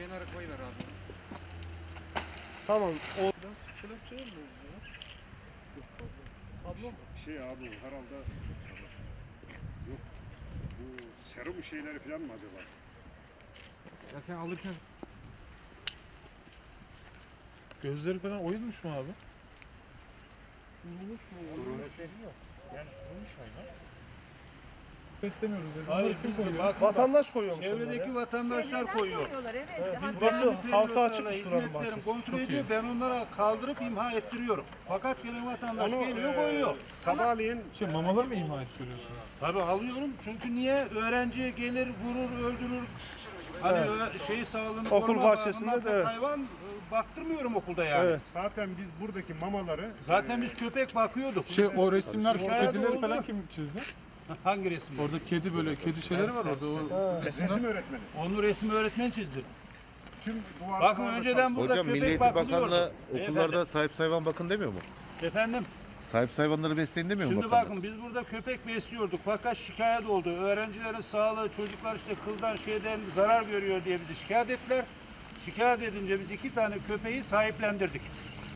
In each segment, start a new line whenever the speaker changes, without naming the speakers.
Onları koyuver abi.
Tamam. O
Biraz kelepçeye mi oldu ya? Yok pardon. Ablam
Şey abi herhalde yok bu serum şeyleri falan mı acaba?
Ya sen alırken
gözleri falan oyulmuş mu abi? Vurulmuş mu? Oyulmuş. İstemiyoruz dedi.
Hayır
Bunları kim
biz
koyuyor?
bak,
vatandaş koyuyormuş
çevredeki
onları.
vatandaşlar koyuyor.
koyuyorlar evet.
Biz
Hatta
Burası halka buranın
hizmetlerim
bahçesi.
kontrol
Çok
ediyor.
iyi.
Ben onlara kaldırıp imha ettiriyorum. Fakat gelen vatandaş geliyor
e,
koyuyor.
sabahleyin
Şey mamalar mı imha ettiriyorsun?
Tabii alıyorum çünkü niye? Öğrenciye gelir, vurur, öldürür. Hani ö- şey sağlığını
Okul
koruma
bahçesinde de evet.
Hayvan e, baktırmıyorum okulda yani.
Evet.
zaten biz buradaki mamaları
Zaten biz köpek bakıyorduk.
Şey o resimler
Şikayet
falan kim çizdi?
Hangi resim?
Orada kedi böyle kedi şeyleri var orada. O
resim öğretmeni.
Onu resim öğretmen çizdi.
Tüm duvar
Bakın önceden burada
Hocam Milli
köpek
Eğitim
bakılıyordu.
Bakanlığı
Beyefendi,
okullarda sahip hayvan bakın demiyor mu?
Efendim?
Sahip hayvanları besleyin demiyor mu
Şimdi
bakanlık?
bakın biz burada köpek besliyorduk fakat şikayet oldu. Öğrencilerin sağlığı, çocuklar işte kıldan şeyden zarar görüyor diye bizi şikayet ettiler. Şikayet edince biz iki tane köpeği sahiplendirdik.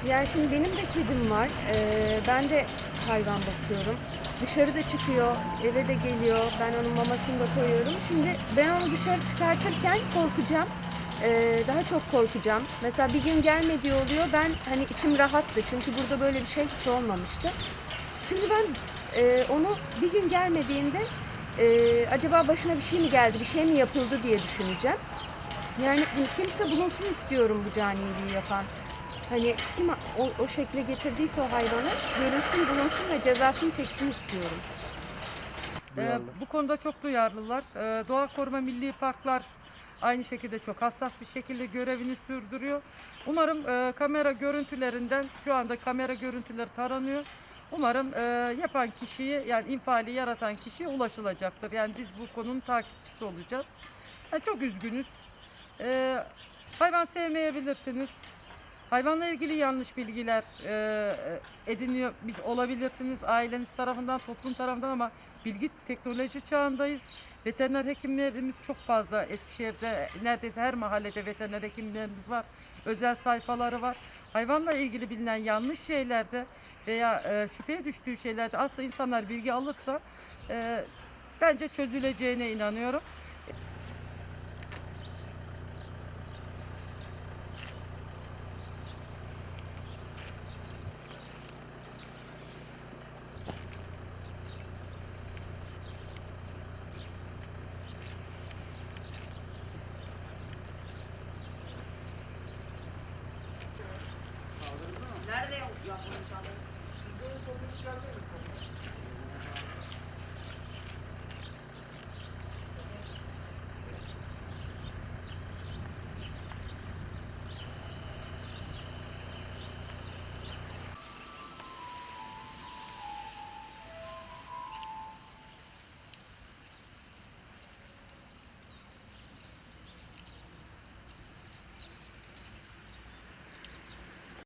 yani şimdi benim de kedim var. Ee, ben de hayvan bakıyorum. Dışarıda çıkıyor, eve de geliyor. Ben onun mamasını da koyuyorum. Şimdi ben onu dışarı çıkartırken korkacağım. Ee, daha çok korkacağım. Mesela bir gün gelmediği oluyor. Ben hani içim rahattı. Çünkü burada böyle bir şey hiç olmamıştı. Şimdi ben e, onu bir gün gelmediğinde e, acaba başına bir şey mi geldi, bir şey mi yapıldı diye düşüneceğim. Yani hani kimse bulunsun istiyorum bu caniliği yapan. Hani kim o, o şekle getirdiyse o hayvanı görülsün bulunsun ve cezasını çeksin istiyorum.
Ee, bu konuda çok duyarlılar. Ee, Doğa Koruma Milli Parklar aynı şekilde çok hassas bir şekilde görevini sürdürüyor. Umarım e, kamera görüntülerinden şu anda kamera görüntüleri taranıyor. Umarım e, yapan kişiyi yani infiali yaratan kişiye ulaşılacaktır. Yani biz bu konunun takipçisi olacağız. Yani çok üzgünüz. Ee, hayvan sevmeyebilirsiniz. Hayvanla ilgili yanlış bilgiler e, ediniyor bir- olabilirsiniz aileniz tarafından, toplum tarafından ama bilgi teknoloji çağındayız. Veteriner hekimlerimiz çok fazla. Eskişehir'de neredeyse her mahallede veteriner hekimlerimiz var. Özel sayfaları var. Hayvanla ilgili bilinen yanlış şeylerde veya e, şüpheye düştüğü şeylerde aslında insanlar bilgi alırsa e, bence çözüleceğine inanıyorum.
Nerede yapmış? Yapmış abi. Sizde toplu çıkarsın mı?